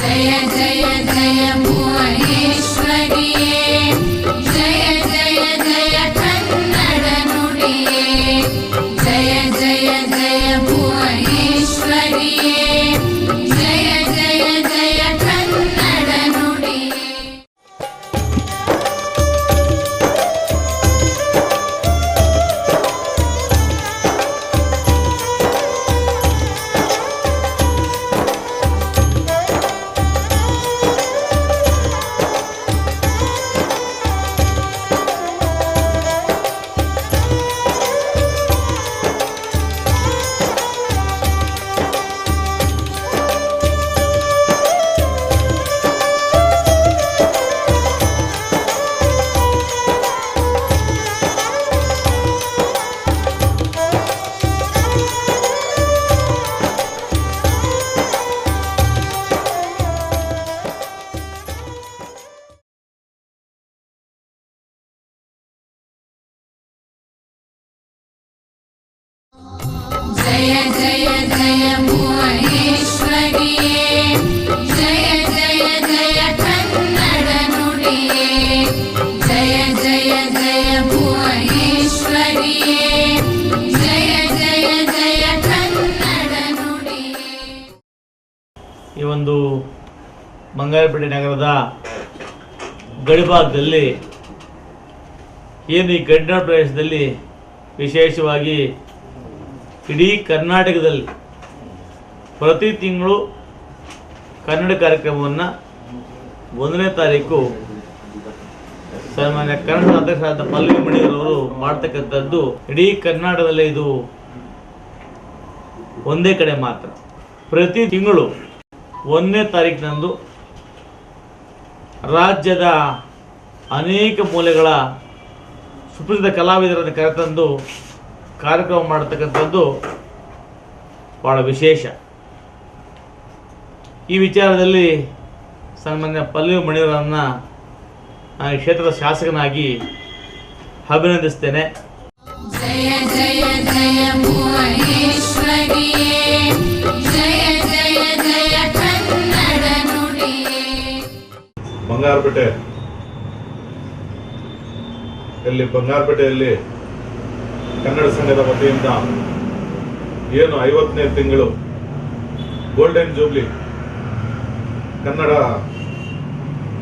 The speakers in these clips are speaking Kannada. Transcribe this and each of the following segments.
जय जय जय ಬಂಗಾರಪೇಟೆ ಭಾಗದಲ್ಲಿ ಏನು ಈ ಗಡಿನಾಡು ಪ್ರದೇಶದಲ್ಲಿ ವಿಶೇಷವಾಗಿ ಇಡೀ ಕರ್ನಾಟಕದಲ್ಲಿ ಪ್ರತಿ ತಿಂಗಳು ಕನ್ನಡ ಕಾರ್ಯಕ್ರಮವನ್ನು ಒಂದನೇ ತಾರೀಕು ಸನ್ಮಾನ್ಯ ಕನ್ನಡ ಅಧ್ಯಕ್ಷರಾದ ಪಲ್ಲವಿ ಮಣಿಯರವರು ಮಾಡ್ತಕ್ಕಂಥದ್ದು ಇಡೀ ಕರ್ನಾಟಕದಲ್ಲೇ ಇದು ಒಂದೇ ಕಡೆ ಮಾತ್ರ. ಪ್ರತಿ ತಿಂಗಳು ಒಂದನೇ ತಾರೀಕಿನಂದು ರಾಜ್ಯದ ಅನೇಕ ಮೂಲೆಗಳ ಸುಪ್ರಸಿದ್ಧ ಕಲಾವಿದರನ್ನು ಕರೆತಂದು ಕಾರ್ಯಕ್ರಮ ಮಾಡತಕ್ಕಂಥದ್ದು ಭಾಳ ವಿಶೇಷ. ಈ ವಿಚಾರದಲ್ಲಿ ಸನ್ಮಾನ್ಯ ಪಲ್ಲವಿ ಮಣಿಯವರನ್ನು ನಾನು ಕ್ಷೇತ್ರದ ಶಾಸಕನಾಗಿ ಅಭಿನಂದಿಸ್ತೇನೆ. ಜಯ ಜಯ ಜಯ ಬಂಗಾರಪೇಟೆ. ಇಲ್ಲಿ ಬಂಗಾರಪೇಟೆಯಲ್ಲಿ ಕನ್ನಡ ಸಂಘದ ವತಿಯಿಂದ ಏನು ಐವತ್ತನೇ ತಿಂಗಳು ಗೋಲ್ಡನ್ ಜೂಬ್ಲಿ ಕನ್ನಡ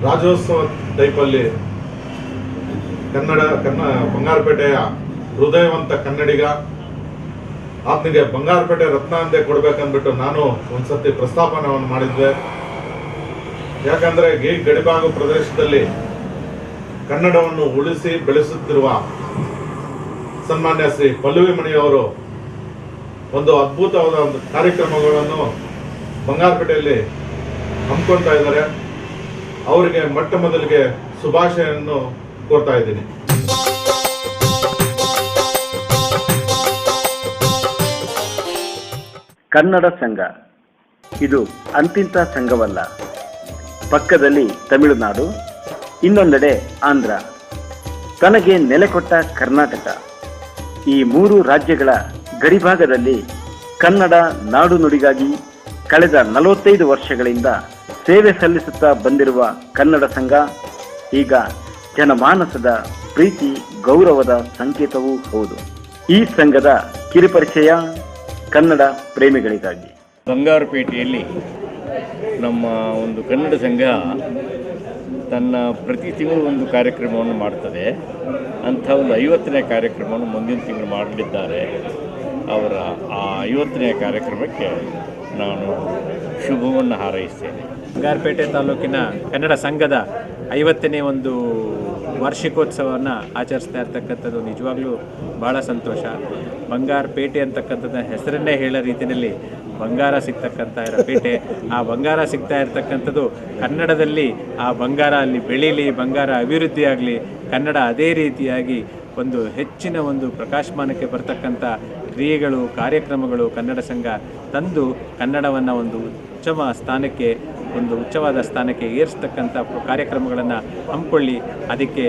ರಾಜ್ಯೋತ್ಸವ ಟೈಪಲ್ಲಿ ಕನ್ನಡ ಕನ್ನ ಬಂಗಾರಪೇಟೆಯ ಹೃದಯವಂತ ಕನ್ನಡಿಗ, ಆತನಿಗೆ ಬಂಗಾರಪೇಟೆ ರತ್ನ ಅಂದೇ ಕೊಡಬೇಕಂದ್ಬಿಟ್ಟು ನಾನು ಒಂದ್ಸತಿ ಪ್ರಸ್ತಾಪನವನ್ನು ಮಾಡಿದ್ದೆ. ಯಾಕಂದ್ರೆ ಈ ಗಡಿಭಾಗ ಪ್ರದೇಶದಲ್ಲಿ ಕನ್ನಡವನ್ನು ಉಳಿಸಿ ಬೆಳೆಸುತ್ತಿರುವ ಸನ್ಮಾನ್ಯ ಶ್ರೀ ಪಲ್ಲವಿ ಮಣಿಯವರು ಒಂದು ಅದ್ಭುತವಾದ ಒಂದು ಕಾರ್ಯಕ್ರಮಗಳನ್ನು ಬಂಗಾರಪೇಟೆಯಲ್ಲಿ ಹಮ್ಮಿಕೊಳ್ತಾ ಇದ್ದಾರೆ. ಅವರಿಗೆ ಮೊಟ್ಟ ಮೊದಲಿಗೆ ಶುಭಾಶಯನ್ನು ಕೋರ್ತಾ ಇದ್ದೀನಿ. ಕನ್ನಡ ಸಂಘ. ಇದು ಅಂತಿಂತ ಸಂಘವಲ್ಲ. ಪಕ್ಕದಲ್ಲಿ ತಮಿಳುನಾಡು, ಇನ್ನೊಂದೆಡೆ ಆಂಧ್ರ. ತನಗೆ ನೆಲೆಕೊಟ್ಟ ಕರ್ನಾಟಕ. ಈ ಮೂರು ರಾಜ್ಯಗಳ ಗಡಿಭಾಗದಲ್ಲಿ ಕನ್ನಡ ನಾಡು ನುಡಿಗಾಗಿ ಕಳೆದ ನಲವತ್ತೈದು ವರ್ಷಗಳಿಂದ ಸೇವೆ ಸಲ್ಲಿಸುತ್ತಾ ಬಂದಿರುವ ಕನ್ನಡ ಸಂಘ, ಈಗ ಜನಮಾನಸದ ಪ್ರೀತಿ, ಗೌರವದ ಸಂಕೇತವೂ ಹೌದು. ಈ ಸಂಘದ ಕಿರುಪರಿಚಯ ಕನ್ನಡ ಪ್ರೇಮಿಗಳಿಗಾಗಿ. ಬಂಗಾರಪೇಟೆಯಲ್ಲಿ ನಮ್ಮ ಒಂದು ಕನ್ನಡ ಸಂಘ ತನ್ನ ಪ್ರತಿ ತಿಂಗಳು ಒಂದು ಕಾರ್ಯಕ್ರಮವನ್ನು ಮಾಡ್ತದೆ. ಅಂಥ ಒಂದು ಐವತ್ತನೇ ಕಾರ್ಯಕ್ರಮವನ್ನು ಮುಂದಿನ ತಿಂಗಳು ಮಾಡಲಿದ್ದಾರೆ. ಅವರ ಆ ಐವತ್ತನೇ ಕಾರ್ಯಕ್ರಮಕ್ಕೆ ನಾನು ಶುಭವನ್ನು ಹಾರೈಸ್ತೇನೆ. ಬಂಗಾರಪೇಟೆ ತಾಲೂಕಿನ ಕನ್ನಡ ಸಂಘದ ಐವತ್ತನೇ ಒಂದು ವಾರ್ಷಿಕೋತ್ಸವವನ್ನು ಆಚರಿಸ್ತಾ ಇರ್ತಕ್ಕಂಥದ್ದು ನಿಜವಾಗ್ಲೂ ಭಾಳ ಸಂತೋಷ. ಬಂಗಾರ ಪೇಟೆ ಅಂತಕ್ಕಂಥದ್ದು ಹೆಸರನ್ನೇ ಹೇಳೋ ರೀತಿಯಲ್ಲಿ ಬಂಗಾರ ಸಿಗ್ತಕ್ಕಂಥ ಇರೋ ಪೇಟೆ. ಆ ಬಂಗಾರ ಸಿಗ್ತಾ ಇರ್ತಕ್ಕಂಥದ್ದು ಕನ್ನಡದಲ್ಲಿ ಆ ಬಂಗಾರ ಅಲ್ಲಿ ಬೆಳೀಲಿ, ಬಂಗಾರ ಅಭಿವೃದ್ಧಿ ಆಗಲಿ, ಕನ್ನಡ ಅದೇ ರೀತಿಯಾಗಿ ಒಂದು ಹೆಚ್ಚಿನ ಒಂದು ಪ್ರಕಾಶಮಾನಕ್ಕೆ ಬರ್ತಕ್ಕಂಥ ಕ್ರಿಯೆಗಳು, ಕಾರ್ಯಕ್ರಮಗಳು ಕನ್ನಡ ಸಂಘ ತಂದು ಕನ್ನಡವನ್ನು ಒಂದು ಉತ್ತಮ ಸ್ಥಾನಕ್ಕೆ ಒಂದು ಉಚ್ಚವಾದ ಸ್ಥಾನಕ್ಕೆ ಏರಿಸ್ತಕ್ಕಂಥ ಕಾರ್ಯಕ್ರಮಗಳನ್ನು ಹಮ್ಮಿಕೊಳ್ಳಿ. ಅದಕ್ಕೆ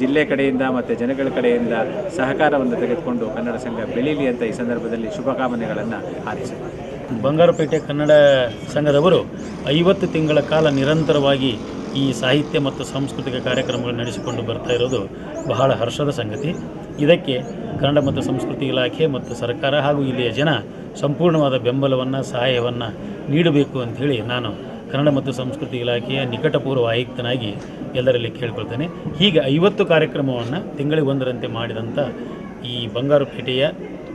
ಜಿಲ್ಲೆ ಕಡೆಯಿಂದ ಮತ್ತು ಜನಗಳ ಕಡೆಯಿಂದ ಸಹಕಾರವನ್ನು ತೆಗೆದುಕೊಂಡು ಕನ್ನಡ ಸಂಘ ಬೆಳೀಲಿ ಅಂತ ಈ ಸಂದರ್ಭದಲ್ಲಿ ಶುಭಕಾಮನೆಗಳನ್ನು ಹಾರೈಸಿದ್ದಾರೆ ಬಂಗಾರಪೇಟೆ ಕನ್ನಡ ಸಂಘದವರು ಐವತ್ತು ತಿಂಗಳ ಕಾಲ ನಿರಂತರವಾಗಿ ಈ ಸಾಹಿತ್ಯ ಮತ್ತು ಸಾಂಸ್ಕೃತಿಕ ಕಾರ್ಯಕ್ರಮಗಳು ನಡೆಸಿಕೊಂಡು ಬರ್ತಾ ಇರೋದು ಬಹಳ ಹರ್ಷದ ಸಂಗತಿ. ಇದಕ್ಕೆ ಕನ್ನಡ ಮತ್ತು ಸಂಸ್ಕೃತಿ ಇಲಾಖೆ ಮತ್ತು ಸರ್ಕಾರ ಹಾಗೂ ಇಲ್ಲಿಯ ಜನ ಸಂಪೂರ್ಣವಾದ ಬೆಂಬಲವನ್ನು, ಸಹಾಯವನ್ನು ನೀಡಬೇಕು ಅಂಥೇಳಿ ನಾನು ಕನ್ನಡ ಮತ್ತು ಸಂಸ್ಕೃತಿ ಇಲಾಖೆಯ ನಿಕಟಪೂರ್ವ ಆಯುಕ್ತನಾಗಿ ಎಲ್ಲರಲ್ಲಿ ಕೇಳ್ಕೊಳ್ತೇನೆ. ಹೀಗೆ ಐವತ್ತು ಕಾರ್ಯಕ್ರಮವನ್ನು ತಿಂಗಳಿಗೆ ಒಂದರಂತೆ ಮಾಡಿದಂಥ ಈ ಬಂಗಾರುಪೇಟೆಯ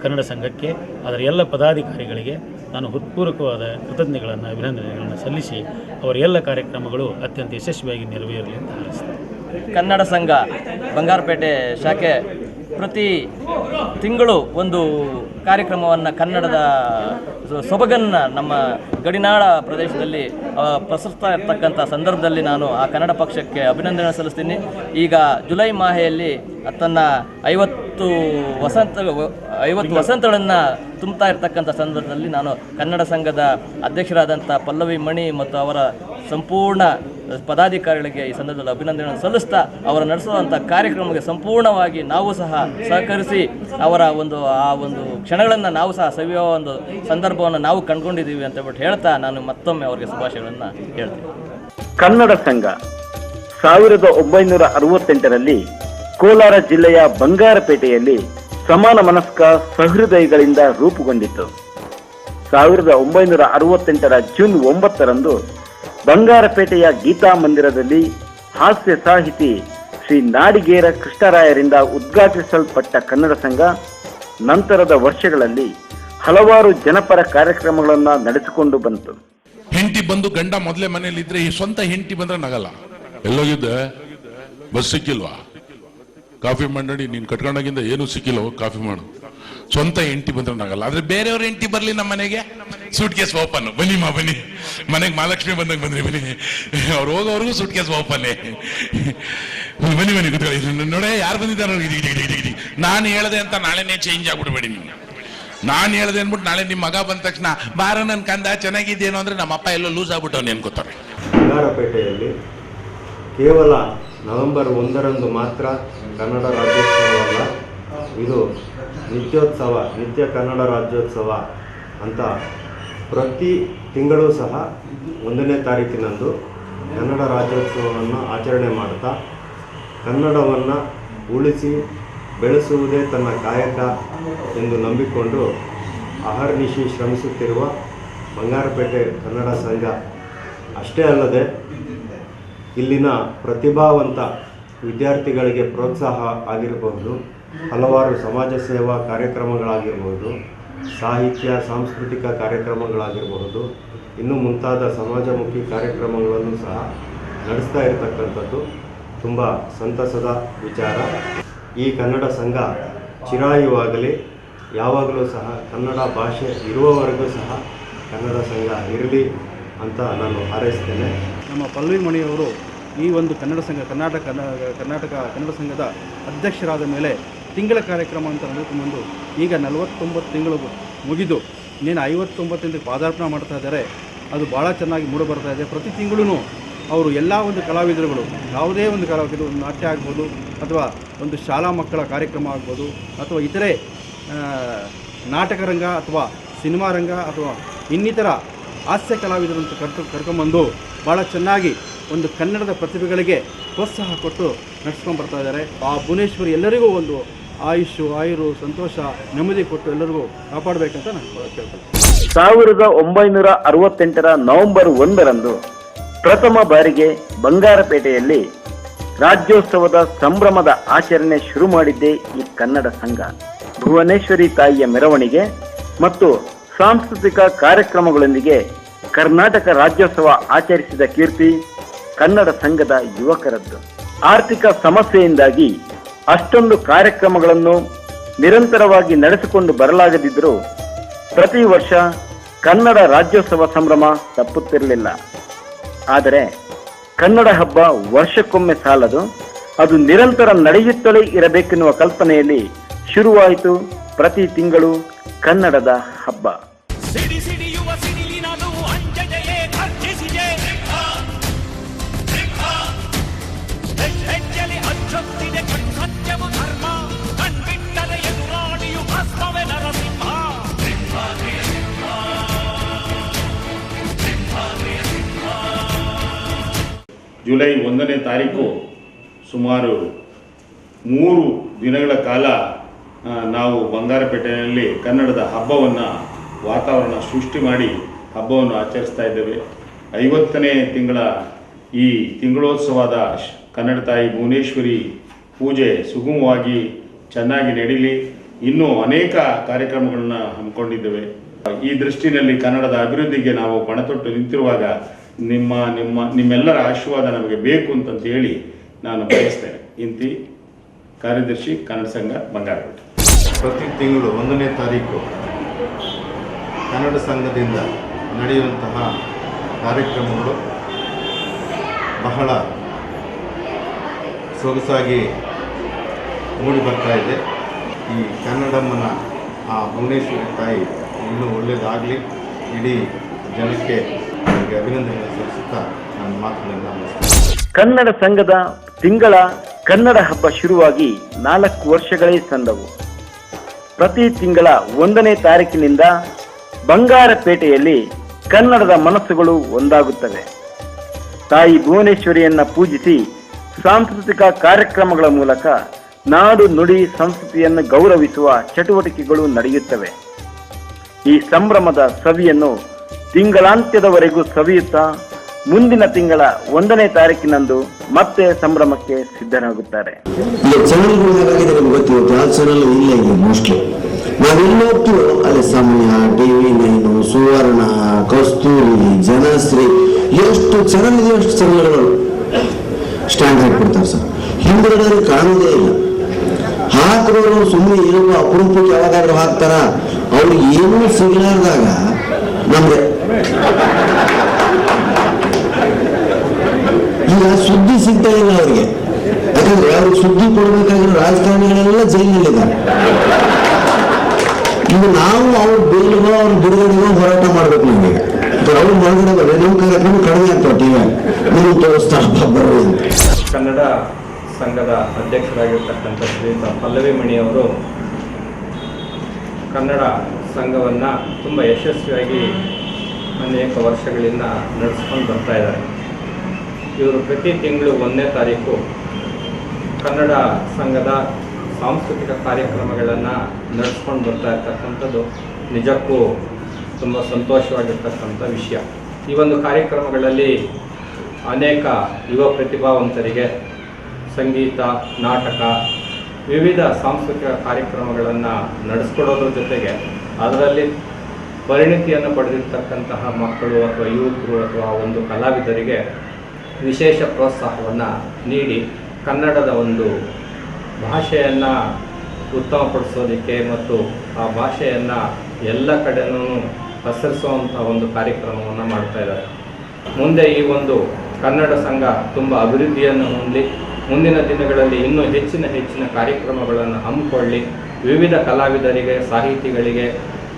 ಕನ್ನಡ ಸಂಘಕ್ಕೆ, ಅದರ ಎಲ್ಲ ಪದಾಧಿಕಾರಿಗಳಿಗೆ ನಾನು ಹೃತ್ಪೂರ್ವಕವಾದ ಕೃತಜ್ಞತೆಗಳನ್ನು, ಅಭಿನಂದನೆಗಳನ್ನು ಸಲ್ಲಿಸಿ ಅವರ ಎಲ್ಲ ಕಾರ್ಯಕ್ರಮಗಳು ಅತ್ಯಂತ ಯಶಸ್ವಿಯಾಗಿ ನೆರವೇರಲಿ ಅಂತ ಹಾರೈಸ್ತೇನೆ. ಕನ್ನಡ ಸಂಘ ಬಂಗಾರಪೇಟೆ ಶಾಖೆ ಪ್ರತಿ ತಿಂಗಳು ಒಂದು ಕಾರ್ಯಕ್ರಮವನ್ನು ಕನ್ನಡದ ಸೊಬಗನ್ನ ನಮ್ಮ ಗಡಿನಾಳ ಪ್ರದೇಶದಲ್ಲಿ ಪ್ರಸಕ್ತ ಇರ್ತಕ್ಕಂಥ ಸಂದರ್ಭದಲ್ಲಿ ನಾನು ಆ ಕನ್ನಡ ಪಕ್ಷಕ್ಕೆ ಅಭಿನಂದನೆ ಸಲ್ಲಿಸ್ತೀನಿ. ಈಗ ಜುಲೈ ಮಾಹೆಯಲ್ಲಿ ತನ್ನ ಐವತ್ತು ವಸಂತ, ಐವತ್ತು ವಸಂತಗಳನ್ನು ತುಂಬ್ತಾ ಇರ್ತಕ್ಕಂಥ ಸಂದರ್ಭದಲ್ಲಿ ನಾನು ಕನ್ನಡ ಸಂಘದ ಅಧ್ಯಕ್ಷರಾದಂಥ ಪಲ್ಲವಿ ಮಣಿ ಮತ್ತು ಅವರ ಸಂಪೂರ್ಣ ಪದಾಧಿಕಾರಿಗಳಿಗೆ ಈ ಸಂದರ್ಭದಲ್ಲಿ ಅಭಿನಂದನೆಗಳನ್ನು ಸಲ್ಲಿಸ್ತಾ ಅವರು ನಡೆಸುವಂಥ ಕಾರ್ಯಕ್ರಮಕ್ಕೆ ಸಂಪೂರ್ಣವಾಗಿ ನಾವು ಸಹ ಸಹಕರಿಸಿ ಅವರ ಒಂದು, ಆ ಒಂದು ಕ್ಷಣಗಳನ್ನು ನಾವು ಸಹ ಸವಿಯುವ ಒಂದು ಸಂದರ್ಭವನ್ನು ನಾವು ಕಂಡುಕೊಂಡಿದ್ದೀವಿ ಅಂತ ಬಿಟ್ಟು ಹೇಳ್ತಾ ನಾನು ಮತ್ತೊಮ್ಮೆ ಅವರಿಗೆ ಶುಭಾಶಯಗಳನ್ನು ಹೇಳ್ತೀನಿ. ಕನ್ನಡ ಸಂಘ ಸಾವಿರದ ಒಂಬೈನೂರ ಅರವತ್ತೆಂಟರಲ್ಲಿ ಕೋಲಾರ ಜಿಲ್ಲೆಯ ಬಂಗಾರಪೇಟೆಯಲ್ಲಿ ಸಮಾನ ಮನಸ್ಕ ಸಹೃದಯಗಳಿಂದ ರೂಪುಗೊಂಡಿತು ಸಾವಿರದ ಒಂಬೈನೂರ ಅರವತ್ತೆಂಟರ ಜೂನ್ ಒಂಬತ್ತರಂದು ಬಂಗಾರಪೇಟೆಯ ಗೀತಾ ಮಂದಿರದಲ್ಲಿ ಹಾಸ್ಯ ಸಾಹಿತಿ ಶ್ರೀ ನಾಡಿಗೇರ ಕೃಷ್ಣರಾಯರಿಂದ ಉದ್ಘಾಟಿಸಲ್ಪಟ್ಟ ಕನ್ನಡ ಸಂಘ ನಂತರದ ವರ್ಷಗಳಲ್ಲಿ ಹಲವಾರು ಜನಪರ ಕಾರ್ಯಕ್ರಮಗಳನ್ನು ನಡೆಸಿಕೊಂಡು ಬಂತು. ಹೆಂಡತಿ ಬಂದು ಗಂಡ ಮೊದಲೇ ಮನೆಯಲ್ಲಿ ಇದ್ರೆ ಈ ಸ್ವಂತ ಹೆಂಡತಿ ಬಂದ್ರೆ ನಗಲ್ಲ. ಎಲ್ಲೋಗಿದ್ದೆ? ಬಸ್ ಸಿಕ್ಕಿಲ್ವಾ? ಕಾಫಿ ಮಾಡಿ ನೀನ್ ಕಟ್ಕೊಂಡಾಗಿಂದ ಏನು ಸಿಕ್ಕಿಲ್ಲ ಕಾಫಿ ಮಾಡು. ಸ್ವಂತ ಎಂಟಿ ನಗಲ್ಲ. ಆದ್ರೆ ಬೇರೆಯವ್ರ ಎಂಟಿ ಬರ್ಲಿ ನಮ್ಮ ಮನೆಗೆ? ಸೂಟ್ ಕೇಸ್ ಓಪನ್ ಬನ್ನಿ ಮಾ, ಬನ್ನಿ. ಮನೆಗೆ ಮಹಾಲಕ್ಷ್ಮಿ ಬಂದಂಗೆ ಬಂದ್ರಿ ಬನ್ನಿ. ಅವ್ರು ಹೋಗೋವರೆಗೂ ಸೂಟ್ ಕೇಸ್ ಓಪನ್ನೇ ಬನ್ನಿ ಬನ್ನಿ ಕುತ್ಕೊಳ್ಳಿ. ನೋಡೇ, ಯಾರು ಬಂದಿದ್ದಾರೆ. ನಾನು ಹೇಳ್ದೆ ಅಂತ ನಾಳೆನೇ ಚೇಂಜ್ ಆಗ್ಬಿಡ್ಬೇಡಿ ನೀವು ನಾನು ಹೇಳ್ದೆ ಅನ್ಬಿಟ್ಟು ನಾಳೆ ನಿಮ್ಮ ಮಗ ಬಂದ ತಕ್ಷಣ, ಬಾರ ನನ್ನ ಕಂದ ಚೆನ್ನಾಗಿದ್ದೇನೋ ಅಂದ್ರೆ ನಮ್ಮ ಅಪ್ಪ ಎಲ್ಲೋ ಲೂಸ್ ಆಗ್ಬಿಟ್ಟವ್ನು ಅನ್ಕೋತಾರೆ. ಬಂಗಾರಪೇಟೆಯಲ್ಲಿ ಕೇವಲ ನವೆಂಬರ್ ಒಂದರಂದು ಮಾತ್ರ ಕನ್ನಡ ರಾಜ್ಯೋತ್ಸವವಲ್ಲ, ಇದು ನಿತ್ಯೋತ್ಸವ, ನಿತ್ಯ ಕನ್ನಡ ರಾಜ್ಯೋತ್ಸವ ಅಂತ ಪ್ರತಿ ತಿಂಗಳು ಸಹ ಒಂದನೇ ತಾರೀಕಿನಂದು ಕನ್ನಡ ರಾಜ್ಯೋತ್ಸವವನ್ನು ಆಚರಣೆ ಮಾಡ್ತಾ, ಕನ್ನಡವನ್ನು ಉಳಿಸಿ ಬೆಳೆಸುವುದೇ ತನ್ನ ಕಾಯಕ ಎಂದು ನಂಬಿಕೊಂಡು ಅಹರ್ನಿಶಿ ಶ್ರಮಿಸುತ್ತಿರುವ ಬಂಗಾರಪೇಟೆ ಕನ್ನಡ ಸಂಘ. ಅಷ್ಟೇ ಅಲ್ಲದೆ ಇಲ್ಲಿನ ಪ್ರತಿಭಾವಂತ ವಿದ್ಯಾರ್ಥಿಗಳಿಗೆ ಪ್ರೋತ್ಸಾಹ ಆಗಿರಬಹುದು. ಹಲವಾರು ಸಮಾಜ ಸೇವಾ ಕಾರ್ಯಕ್ರಮಗಳಾಗಿರಬಹುದು ಸಾಹಿತ್ಯ, ಸಾಂಸ್ಕೃತಿಕ ಕಾರ್ಯಕ್ರಮಗಳಾಗಿರಬಹುದು ಇನ್ನೂ ಮುಂತಾದ ಸಮಾಜಮುಖಿ ಕಾರ್ಯಕ್ರಮಗಳನ್ನು ಸಹ ನಡೆಸ್ತಾ ಇರತಕ್ಕಂಥದ್ದು ತುಂಬ ಸಂತಸದ ವಿಚಾರ. ಈ ಕನ್ನಡ ಸಂಘ ಚಿರಾಯುವಾಗಲಿ, ಯಾವಾಗಲೂ ಸಹ ಕನ್ನಡ ಭಾಷೆ ಇರುವವರೆಗೂ ಸಹ ಕನ್ನಡ ಸಂಘ ಇರಲಿ ಅಂತ ನಾನು ಹಾರೈಸ್ತೇನೆ. ನಮ್ಮ ಪಲ್ಲವಿ ಮಣಿಯವರು ಈ ಒಂದು ಕನ್ನಡ ಸಂಘ, ಕರ್ನಾಟಕ ಕರ್ನಾಟಕ ಕನ್ನಡ ಸಂಘದ ಅಧ್ಯಕ್ಷರಾದ ಮೇಲೆ ತಿಂಗಳ ಕಾರ್ಯಕ್ರಮ ಅಂತ ನಡೆದುಕೊಂಡು ಈಗ ನಲವತ್ತೊಂಬತ್ತು ತಿಂಗಳು ಮುಗಿದು, ಇನ್ನೇನು ಐವತ್ತೊಂಬತ್ತರಿಂದ ಪಾದಾರ್ಪಣೆ ಮಾಡ್ತಾ ಇದ್ದಾರೆ. ಅದು ಭಾಳ ಚೆನ್ನಾಗಿ ಮೂಡಿ ಬರ್ತಾ ಇದೆ. ಪ್ರತಿ ತಿಂಗಳೂ ಅವರು ಎಲ್ಲ ಒಂದು ಕಲಾವಿದರುಗಳು, ಯಾವುದೇ ಒಂದು ಕಲಾವಿದರು, ಒಂದು ನಾಟ್ಯ ಆಗ್ಬೋದು, ಅಥವಾ ಒಂದು ಶಾಲಾ ಮಕ್ಕಳ ಕಾರ್ಯಕ್ರಮ ಆಗ್ಬೋದು, ಅಥವಾ ಇತರೆ ನಾಟಕ ರಂಗ ಅಥವಾ ಸಿನಿಮಾ ರಂಗ ಅಥವಾ ಇನ್ನಿತರ ಹಾಸ್ಯ ಅಂತ ಕರ್ಕ ಕರ್ಕೊಂಬಂದು ಭಾಳ ಚೆನ್ನಾಗಿ ಒಂದು ಕನ್ನಡದ ಪ್ರತಿಭೆಗಳಿಗೆ ಪ್ರೋತ್ಸಾಹ ಕೊಟ್ಟು ನಡೆಸ್ಕೊಂಡು ಬರ್ತಾ ಇದ್ದಾರೆ. ಆ ಭುವನೇಶ್ವರಿ ಎಲ್ಲರಿಗೂ ಒಂದು ಆಯುಷು ಆಯುರು, ಸಂತೋಷ, ನೆಮ್ಮದಿ ಕೊಟ್ಟು ಎಲ್ಲರಿಗೂ ಕಾಪಾಡಬೇಕಂತ ನಾನು ಸಾವಿರದ ಒಂಬೈನೂರ ಅರವತ್ತೆಂಟರ ನವೆಂಬರ್ ಒಂದರಂದು ಪ್ರಥಮ ಬಾರಿಗೆ ಬಂಗಾರಪೇಟೆಯಲ್ಲಿ ರಾಜ್ಯೋತ್ಸವದ ಸಂಭ್ರಮದ ಆಚರಣೆ ಶುರು ಮಾಡಿದ್ದೇ ಈ ಕನ್ನಡ ಸಂಘ. ಭುವನೇಶ್ವರಿ ತಾಯಿಯ ಮೆರವಣಿಗೆ ಮತ್ತು ಸಾಂಸ್ಕೃತಿಕ ಕಾರ್ಯಕ್ರಮಗಳೊಂದಿಗೆ ಕರ್ನಾಟಕ ರಾಜ್ಯೋತ್ಸವ ಆಚರಿಸಿದ ಕೀರ್ತಿ ಕನ್ನಡ ಸಂಘದ ಯುವಕರದ್ದು. ಆರ್ಥಿಕ ಸಮಸ್ಯೆಯಿಂದಾಗಿ ಅಷ್ಟೊಂದು ಕಾರ್ಯಕ್ರಮಗಳನ್ನು ನಿರಂತರವಾಗಿ ನಡೆಸಿಕೊಂಡು ಬರಲಾಗದಿದ್ದರೂ ಪ್ರತಿ ವರ್ಷ ಕನ್ನಡ ರಾಜ್ಯೋತ್ಸವ ಸಂಭ್ರಮ ತಪ್ಪುತ್ತಿರಲಿಲ್ಲ. ಆದರೆ ಕನ್ನಡ ಹಬ್ಬ ವರ್ಷಕ್ಕೊಮ್ಮೆ ಸಾಲದು, ಅದು ನಿರಂತರ ನಡೆಯುತ್ತಲೇ ಇರಬೇಕೆನ್ನುವ ಕಲ್ಪನೆಯಲ್ಲಿ ಶುರುವಾಯಿತು ಪ್ರತಿ ತಿಂಗಳು ಕನ್ನಡದ ಹಬ್ಬ. ಜುಲೈ ಒಂದನೇ ತಾರೀಕು ಸುಮಾರು ಮೂರು ದಿನಗಳ ಕಾಲ ನಾವು ಬಂಗಾರಪೇಟೆಯಲ್ಲಿ ಕನ್ನಡದ ಹಬ್ಬವನ್ನು ವಾತಾವರಣ ಸೃಷ್ಟಿ ಮಾಡಿ ಹಬ್ಬವನ್ನು ಆಚರಿಸ್ತಾ ಇದ್ದೇವೆ. ಐವತ್ತನೇ ತಿಂಗಳ ಈ ತಿಂಗಳೋತ್ಸವದ ಕನ್ನಡ ತಾಯಿ ಭುವನೇಶ್ವರಿ ಪೂಜೆ ಸುಗಮವಾಗಿ ಚೆನ್ನಾಗಿ ನಡೀಲಿ. ಇನ್ನೂ ಅನೇಕ ಕಾರ್ಯಕ್ರಮಗಳನ್ನು ಹಮ್ಮಿಕೊಂಡಿದ್ದೇವೆ. ಈ ದೃಷ್ಟಿನಲ್ಲಿ ಕನ್ನಡದ ಅಭಿವೃದ್ಧಿಗೆ ನಾವು ಪಣತೊಟ್ಟು ನಿಂತಿರುವಾಗ ನಿಮ್ಮ ನಿಮ್ಮ, ನಿಮ್ಮೆಲ್ಲರ ಆಶೀರ್ವಾದ ನಮಗೆ ಬೇಕು ಅಂತಂತ ಹೇಳಿ ನಾನು ಬಯಸ್ತೇನೆ. ಇಂತಿ ಕಾರ್ಯದರ್ಶಿ ಕನ್ನಡ ಸಂಘ ಬಂಗಾರಪೇಟೆ ಪ್ರತಿ ತಿಂಗಳು ಒಂದನೇ ತಾರೀಕು ಕನ್ನಡ ಸಂಘದಿಂದ ನಡೆಯುವಂತಹ ಕಾರ್ಯಕ್ರಮಗಳು ಬಹಳ ಸೊಗಸಾಗಿ ಮೂಡಿ ಬರ್ತಾ ಇದೆ. ಈ ಕನ್ನಡಮ್ಮನ ಆ ಭುವನೇಶ್ವರಿ ತಾಯಿ ಇನ್ನೂ ಒಳ್ಳೆಯದಾಗಲಿ ಇಡೀ ಜನಕ್ಕೆ ಅವರಿಗೆ ಸಲ್ಲಿಸುತ್ತಾ ನನ್ನ ಮಾತುಗಳನ್ನು ಕನ್ನಡ ಸಂಘದ ತಿಂಗಳ ಕನ್ನಡ ಹಬ್ಬ ಶುರುವಾಗಿ ನಾಲ್ಕು ವರ್ಷಗಳೇ ಸಂದವು. ಪ್ರತಿ ತಿಂಗಳ ಒಂದನೇ ತಾರೀಕಿನಿಂದ ಬಂಗಾರಪೇಟೆಯಲ್ಲಿ ಕನ್ನಡದ ಮನಸ್ಸುಗಳು ಒಂದಾಗುತ್ತವೆ. ತಾಯಿ ಭುವನೇಶ್ವರಿಯನ್ನ ಪೂಜಿಸಿ ಸಾಂಸ್ಕೃತಿಕ ಕಾರ್ಯಕ್ರಮಗಳ ಮೂಲಕ ನಾಡು ನುಡಿ ಸಂಸ್ಕೃತಿಯನ್ನು ಗೌರವಿಸುವ ಚಟುವಟಿಕೆಗಳು ನಡೆಯುತ್ತವೆ. ಈ ಸಂಭ್ರಮದ ಸವಿಯನ್ನು ತಿಂಗಳಾಂತ್ಯದವರೆಗೂ ಸವಿಯುತ್ತಾ ಮುಂದಿನ ತಿಂಗಳ ಒಂದನೇ ತಾರೀಕಿನಂದು ಮತ್ತೆ ಸಂಭ್ರಮಕ್ಕೆ ಸಿದ್ಧರಾಗುತ್ತಾರೆ. ಈಗ ಚಾನಲ್ಗಳು ಹೇಗಾಗಿದೆ ನಮ್ಗೆ ಗೊತ್ತಿರುತ್ತೆ ಯಾವ ಚಾನಲ್ ಇಲ್ಲ ಈಗ ಮೋಸ್ಟ್ಲಿ ನಾವೆಲ್ಲ ಹೋಗ್ತೀವೋ ಅಲ್ಲಿ ಸಮಯ ಟಿವಿ ನೈನು, ಸುವರ್ಣ, ಕಸ್ತೂರಿ, ಜನಶ್ರೀ, ಎಷ್ಟು ಚಾನಲ್ ಇದೆ ಎಷ್ಟು ಚಾನಲ್ಗಳು ಸ್ಟ್ಯಾಂಡ್ ಹಾಕ್ಬಿಡ್ತಾರೆ ಸರ್. ಹಿಂದ್ಗಡೆ ಕಾಣೋದೇ ಇಲ್ಲ. ಹಾಕಿರೋರು ಸುಮ್ಮನೆ ಇರುವ ಅಪರೂಪಕ್ಕೆ ಯಾವಾಗಾದ್ರೂ ಹಾಕ್ತಾರ? ಅವ್ರಿಗೆ ಏನೂ ಸಿಗಲಾರ್ದಾಗ ನಮ್ಗೆ ಈಗ ಸುದ್ದಿ ಸಿಗ್ತಾ ಇಲ್ಲ ಅವ್ರಿಗೆ. ಯಾಕಂದ್ರೆ ಅವ್ರಿಗೆ ಸುದ್ದಿ ಕೊಡ್ಬೇಕಾಗಿರೋ ರಾಜಕಾರಣಿಗಳೆಲ್ಲ ಜೈಲಿನಲ್ಲಿದ್ದಾರೆ. ಈಗ ನಾವು ಅವ್ರ ಬೇಲ್ಗೋ ಅವ್ರ ಬಿಡುಗಡೆಗೋ ಹೋರಾಟ ಮಾಡ್ಬೇಕು ನಮಗೆ ಅವ್ರು ಹೊರಗಡೆ ಬರ್ರಿ ನಮ್ಮ ಕಾರ್ಯಕ್ರಮ ಕಡಿಮೆ ಆಗ್ತಾವ ಟಿವಿ ನೀವು ತೋರಿಸ್ತಾ ಕನ್ನಡ ಸಂಘದ ಅಧ್ಯಕ್ಷರಾಗಿರ್ತಕ್ಕಂಥ ಶ್ರೀಯುತ ಪಲ್ಲವಿ ಮಣಿಯವರು ಕನ್ನಡ ಸಂಘವನ್ನು ತುಂಬ ಯಶಸ್ವಿಯಾಗಿ ಅನೇಕ ವರ್ಷಗಳಿಂದ ನಡೆಸ್ಕೊಂಡು ಬರ್ತಾ ಇದ್ದಾರೆ. ಇವರು ಪ್ರತಿ ತಿಂಗಳು ಒಂದನೇ ತಾರೀಕು ಕನ್ನಡ ಸಂಘದ ಸಾಂಸ್ಕೃತಿಕ ಕಾರ್ಯಕ್ರಮಗಳನ್ನು ನಡೆಸ್ಕೊಂಡು ಬರ್ತಾ ಇರ್ತಕ್ಕಂಥದ್ದು ನಿಜಕ್ಕೂ ತುಂಬ ಸಂತೋಷವಾಗಿರ್ತಕ್ಕಂಥ ವಿಷಯ. ಈ ಒಂದು ಕಾರ್ಯಕ್ರಮಗಳಲ್ಲಿ ಅನೇಕ ಯುವ ಪ್ರತಿಭಾವಂತರಿಗೆ ಸಂಗೀತ, ನಾಟಕ, ವಿವಿಧ ಸಾಂಸ್ಕೃತಿಕ ಕಾರ್ಯಕ್ರಮಗಳನ್ನು ನಡೆಸ್ಕೊಡೋದ್ರ ಜೊತೆಗೆ ಅದರಲ್ಲಿ ಪರಿಣಿತಿಯನ್ನು ಪಡೆದಿರ್ತಕ್ಕಂತಹ ಮಕ್ಕಳು ಅಥವಾ ಯುವಕರು ಅಥವಾ ಒಂದು ಕಲಾವಿದರಿಗೆ ವಿಶೇಷ ಪ್ರೋತ್ಸಾಹವನ್ನು ನೀಡಿ ಕನ್ನಡದ ಒಂದು ಭಾಷೆಯನ್ನು ಉತ್ತಮಪಡಿಸೋದಕ್ಕೆ ಮತ್ತು ಆ ಭಾಷೆಯನ್ನು ಎಲ್ಲ ಕಡೆನೂ ಪಸರಿಸುವಂಥ ಒಂದು ಕಾರ್ಯಕ್ರಮವನ್ನು ಮಾಡ್ತಾ ಇದ್ದಾರೆ. ಮುಂದೆ ಈ ಒಂದು ಕನ್ನಡ ಸಂಘ ತುಂಬ ಅಭಿವೃದ್ಧಿಯನ್ನು ಹೊಂದಿ ಮುಂದಿನ ದಿನಗಳಲ್ಲಿ ಇನ್ನೂ ಹೆಚ್ಚಿನ ಹೆಚ್ಚಿನ ಕಾರ್ಯಕ್ರಮಗಳನ್ನು ಹಮ್ಮಿಕೊಳ್ಳಿ, ವಿವಿಧ ಕಲಾವಿದರಿಗೆ, ಸಾಹಿತಿಗಳಿಗೆ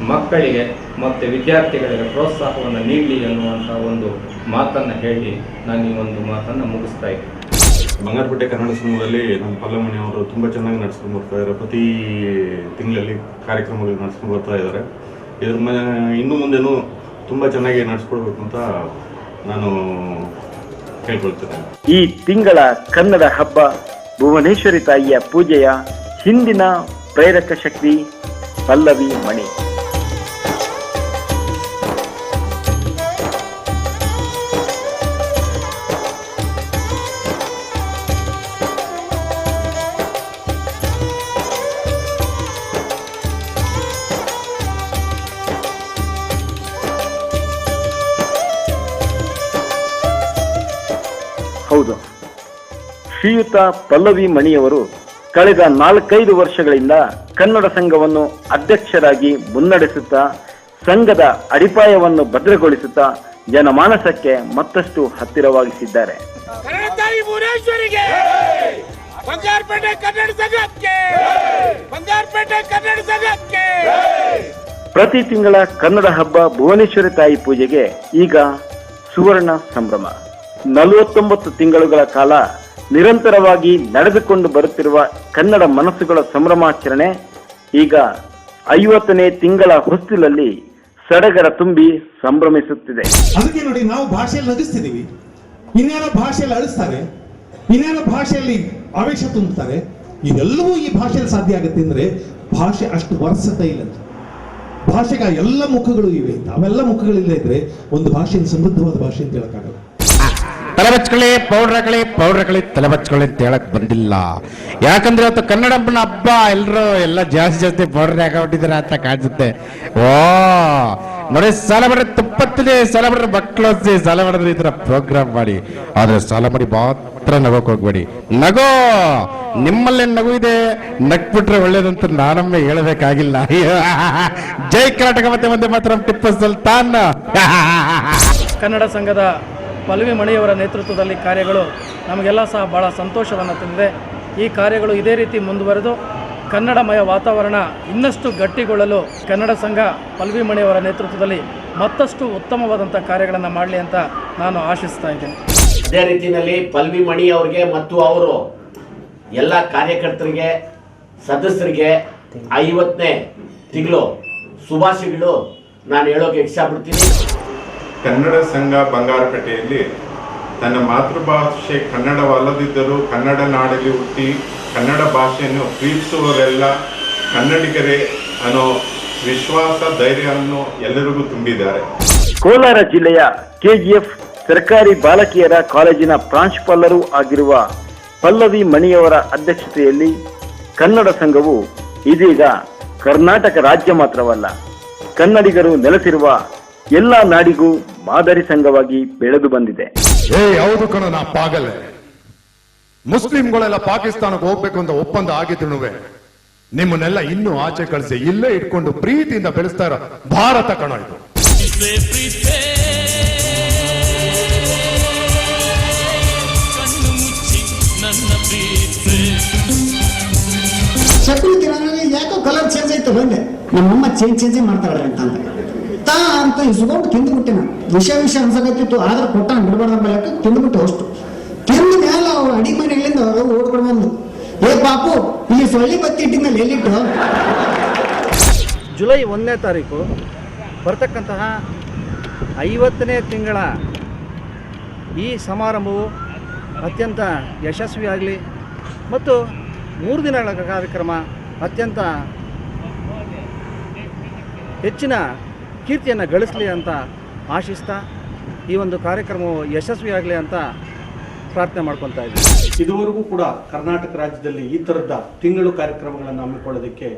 ಮಕ್ಕಳಿಗೆ ಮತ್ತು ವಿದ್ಯಾರ್ಥಿಗಳಿಗೆ ಪ್ರೋತ್ಸಾಹವನ್ನು ನೀಡಲಿ ಅನ್ನುವಂಥ ಒಂದು ಮಾತನ್ನು ಹೇಳಿ ನಾನು ಈ ಒಂದು ಮಾತನ್ನು ಮುಗಿಸ್ತಾ ಇದ್ದೀನಿ. ಬಂಗಾರಪೇಟೆ ಕನ್ನಡ ಸಂಘದಲ್ಲಿ ನಮ್ಮ ಪಲ್ಲಮಣಿ ಅವರು ತುಂಬ ಚೆನ್ನಾಗಿ ನಡೆಸ್ಕೊಂಡು ಬರ್ತಾ ಇದ್ದಾರೆ. ಪ್ರತಿ ತಿಂಗಳಲ್ಲಿ ಕಾರ್ಯಕ್ರಮಗಳು ನಡೆಸ್ಕೊಂಡು ಬರ್ತಾ ಇದ್ದಾರೆ. ಇದ್ರ ಮೇಲೆ ಇನ್ನು ಮುಂದೆನೂ ತುಂಬ ಚೆನ್ನಾಗಿ ನಡೆಸ್ಕೊಡ್ಬೇಕು ಅಂತ ನಾನು ಕೇಳ್ಕೊಳ್ತೇನೆ ಈ ತಿಂಗಳ ಕನ್ನಡ ಹಬ್ಬ ಭುವನೇಶ್ವರಿ ತಾಯಿಯ ಪೂಜೆಯ ಹಿಂದಿನ ಪ್ರೇರಕ ಶಕ್ತಿ ಪಲ್ಲವಿ ಮಣಿ. ಶ್ರೀಯುತ ಪಲ್ಲವಿ ಮಣಿಯವರು ಕಳೆದ ನಾಲ್ಕೈದು ವರ್ಷಗಳಿಂದ ಕನ್ನಡ ಸಂಘವನ್ನು ಅಧ್ಯಕ್ಷರಾಗಿ ಮುನ್ನಡೆಸುತ್ತಾ ಸಂಘದ ಅಡಿಪಾಯವನ್ನು ಭದ್ರಗೊಳಿಸುತ್ತಾ ಜನಮಾನಸಕ್ಕೆ ಮತ್ತಷ್ಟು ಹತ್ತಿರವಾಗಿಸಿದ್ದಾರೆ. ಪ್ರತಿ ತಿಂಗಳ ಕನ್ನಡ ಹಬ್ಬ ಭುವನೇಶ್ವರಿ ತಾಯಿ ಪೂಜೆಗೆ ಈಗ ಸುವರ್ಣ ಸಂಭ್ರಮ. ನಲವತ್ತೊಂಬತ್ತು ತಿಂಗಳುಗಳ ಕಾಲ ನಿರಂತರವಾಗಿ ನಡೆದುಕೊಂಡು ಬರುತ್ತಿರುವ ಕನ್ನಡ ಮನಸ್ಸುಗಳ ಸಂಭ್ರಮಾಚರಣೆ ಈಗ ಐವತ್ತನೇ ತಿಂಗಳ ಹೊಸ್ತಿಲಲ್ಲಿ ಸಡಗರ ತುಂಬಿ ಸಂಭ್ರಮಿಸುತ್ತಿದೆ. ಅದಕ್ಕೆ ನೋಡಿ ನಾವು ಭಾಷೆಯಲ್ಲಿ ನಗಿಸ್ತಿದ್ದೀವಿ. ಇನ್ಯಾರ ಭಾಷೆಯಲ್ಲಿ ಅಳಿಸ್ತಾರೆ, ಇನ್ಯಾರ ಭಾಷೆಯಲ್ಲಿ ಆವೇಶ ತುಂಬುತ್ತಾರೆ, ಇದೆಲ್ಲವೂ ಈ ಭಾಷೆಯಲ್ಲಿ ಸಾಧ್ಯ ಆಗುತ್ತೆ ಅಂದ್ರೆ ಭಾಷೆ ಅಷ್ಟು ವರ್ಸತೆ ಅಂತ. ಭಾಷೆಗೆ ಎಲ್ಲ ಮುಖಗಳು ಇವೆ ಅವೆಲ್ಲ ಮುಖಗಳಿಲ್ಲ ಇದ್ರೆ ಒಂದು ಭಾಷೆಯನ್ನು ಸಮೃದ್ಧವಾದ ಭಾಷೆ ಅಂತ ಹೇಳಕ್ಕಾಗಲ್ಲ. ತಲೆ ಬಚ್ಕೊಳ್ಳಿ ಪೌಡ್ರ್ ಹಾಕಳಿ ಪೌಡ್ರ್ ಹಾಕಳಿ ಅಂತ ಹೇಳಕ್ ಬಂದಿಲ್ಲ. ಯಾಕಂದ್ರೆ ಇವತ್ತು ಕನ್ನಡಪ್ಪನ ಹಬ್ಬ ಎಲ್ಲರೂ ಎಲ್ಲ ಜಾಸ್ತಿ ಜಾಸ್ತಿ ಪೌಡ್ರ್ ಹಾಕೊಂಡ್ಬಿಟ್ಟಿದ್ದಾರೆ ಅಂತ ಕಾಣಿಸುತ್ತೆ. ಓ, ನೋಡಿ ಸಾಲ ಮಾಡ್ರಿ ತುಪ್ಪತ್ತಿದೆ ಸಾಲ ಮಾಡ್ರಿ ಮಕ್ಕಳು ಸಾಲ ಮಾಡಿದ್ರೆ ಈ ತರ ಪ್ರೋಗ್ರಾಮ್ ಮಾಡಿ. ಆದ್ರೆ ಸಾಲ ಮಾಡಿ ಮಾತ್ರ ನಗೋಕ್ ಹೋಗ್ಬೇಡಿ. ನಗೋ, ನಿಮ್ಮಲ್ಲೇ ನಗು ಇದೆ, ನಗ್ಬಿಟ್ರೆ ಒಳ್ಳೇದಂತ ನಾನೊಮ್ಮೆ ಹೇಳಬೇಕಾಗಿಲ್ಲ. ಜೈ ಕರ್ನಾಟಕ, ಮತ್ತೆ ಒಂದೇ ಮಾತ್ರ ಟಿಪ್ಪು ಸುಲ್ತಾನ್. ಕನ್ನಡ ಸಂಘದ ಪಲ್ವಿ ಮಣಿಯವರ ನೇತೃತ್ವದಲ್ಲಿ ಕಾರ್ಯಗಳು ನಮಗೆಲ್ಲ ಸಹ ಭಾಳ ಸಂತೋಷವನ್ನು ತಂದಿದೆ. ಈ ಕಾರ್ಯಗಳು ಇದೇ ರೀತಿ ಮುಂದುವರೆದು ಕನ್ನಡಮಯ ವಾತಾವರಣ ಇನ್ನಷ್ಟು ಗಟ್ಟಿಗೊಳ್ಳಲು ಕನ್ನಡ ಸಂಘ ಪಲ್ವಿ ಮಣಿಯವರ ನೇತೃತ್ವದಲ್ಲಿ ಮತ್ತಷ್ಟು ಉತ್ತಮವಾದಂಥ ಕಾರ್ಯಗಳನ್ನು ಮಾಡಲಿ ಅಂತ ನಾನು ಆಶಿಸ್ತಾ ಇದ್ದೇನೆ. ಅದೇ ರೀತಿಯಲ್ಲಿ ಪಲ್ವಿ ಮಣಿ ಅವರಿಗೆ ಮತ್ತು ಅವರು ಎಲ್ಲ ಕಾರ್ಯಕರ್ತರಿಗೆ, ಸದಸ್ಯರಿಗೆ ಐವತ್ತನೇ ತಿಂಗಳು ಶುಭಾಶಯಗಳು. ನಾನು ಹೇಳೋಕೆ ಇಷ್ಟಪಡ್ತೀನಿ ಕನ್ನಡ ಸಂಘ ಬಂಗಾರಪೇಟೆಯಲ್ಲಿ ತನ್ನ ಮಾತೃಭಾಷೆ ಕನ್ನಡವಲ್ಲದಿದ್ದರೂ ಕನ್ನಡ ನಾಡಲ್ಲಿ ಹುಟ್ಟಿ ಕನ್ನಡ ಭಾಷೆಯನ್ನು ಪ್ರೀತಿಸುವವರೆಲ್ಲ ಕನ್ನಡಿಗರೇ ಅನ್ನೋ ವಿಶ್ವಾಸ ಧೈರ್ಯವನ್ನು ಎಲ್ಲರಿಗೂ ತುಂಬಿದ್ದಾರೆ. ಕೋಲಾರ ಜಿಲ್ಲೆಯ ಕೆಜಿಎಫ್ ಸರ್ಕಾರಿ ಬಾಲಕಿಯರ ಕಾಲೇಜಿನ ಪ್ರಾಂಶುಪಾಲರೂ ಆಗಿರುವ ಪಲ್ಲವಿ ಮಣಿಯವರ ಅಧ್ಯಕ್ಷತೆಯಲ್ಲಿ ಕನ್ನಡ ಸಂಘವು ಇದೀಗ ಕರ್ನಾಟಕ ರಾಜ್ಯ ಮಾತ್ರವಲ್ಲ ಕನ್ನಡಿಗರು ನೆಲೆಸಿರುವ ಎಲ್ಲ ನಾಡಿಗೂ ಮಾದರಿ ಸಂಘವಾಗಿ ಬೆಳೆದು ಬಂದಿದೆ. ಏ ಯಾವುದು ಕಣ ನಾ ಪಾಗಲೆ ಮುಸ್ಲಿಂಗಳೆಲ್ಲ ಪಾಕಿಸ್ತಾನಕ್ಕೆ ಹೋಗ್ಬೇಕು ಅಂತ ಒಪ್ಪಂದ ಆಗಿದ್ರು ನಿಮ್ಮನ್ನೆಲ್ಲ ಇನ್ನೂ ಆಚೆ ಕಳಿಸಿ ಇಲ್ಲೇ ಇಟ್ಕೊಂಡು ಪ್ರೀತಿಯಿಂದ ಬೆಳೆಸ್ತಾ ಇರೋ ಭಾರತ ಕಣ ಇದು. ಚಕ್ರಿ ಯಾಕೋ ಕಲರ್ ಚೇಂಜ್ ಆಯ್ತು ಬಂದೆ ನಮ್ಮಮ್ಮ ಚೇಂಜ್ ಚೇಂಜ್ ಮಾಡ್ತಾಳೆ ಅಂತ ಅಂತ ತಾ ಅಂತ ಇಸ್ಕೊಂಡು ತಿಂದ್ಬಿಟ್ಟೆ ನಾನು. ವಿಷ ವಿಷ ಅನ್ಸಕತ್ತಿತ್ತು, ಆದ್ರೆ ಕೊಟ್ಟ ಬಿಡಬಾರ್ದ ಬೆಳಕ ತಿಂದ್ಬಿಟ್ಟು ಅಷ್ಟು. ತಿಂದ ಮೇಲೆ ಅವ್ರು ಅಡಿ ಮನೆಗಳಿಂದ ಓಡ್ಕೊಂಡು ಬಂದು ಏ ಪಾಪು ಇಲ್ಲಿ ಸೊಳ್ಳಿ ಬತ್ತಿ ಇಟ್ಟಿದ್ಮೇಲೆ ಎಲ್ಲಿಟ್ಟು? ಜುಲೈ ಒಂದನೇ ತಾರೀಕು, ಬರ್ತಕ್ಕಂತಹ ಐವತ್ತನೇ ತಿಂಗಳ ಈ ಸಮಾರಂಭವು ಅತ್ಯಂತ ಯಶಸ್ವಿಯಾಗಲಿ ಮತ್ತು ಮೂರು ದಿನಗಳ ಕಾರ್ಯಕ್ರಮ ಅತ್ಯಂತ ಹೆಚ್ಚಿನ ಕೀರ್ತಿಯನ್ನು ಗಳಿಸಲಿ ಅಂತ ಆಶಿಸ್ತಾ ಈ ಒಂದು ಕಾರ್ಯಕ್ರಮವು ಯಶಸ್ವಿಯಾಗಲಿ ಅಂತ ಪ್ರಾರ್ಥನೆ ಮಾಡ್ಕೊತಾ ಇದ್ದೀವಿ ಇದುವರೆಗೂ ಕೂಡ ಕರ್ನಾಟಕ ರಾಜ್ಯದಲ್ಲಿ ಈ ಥರದ ತಿಂಗಳು ಕಾರ್ಯಕ್ರಮಗಳನ್ನು ಹಮ್ಮಿಕೊಳ್ಳೋದಕ್ಕೆ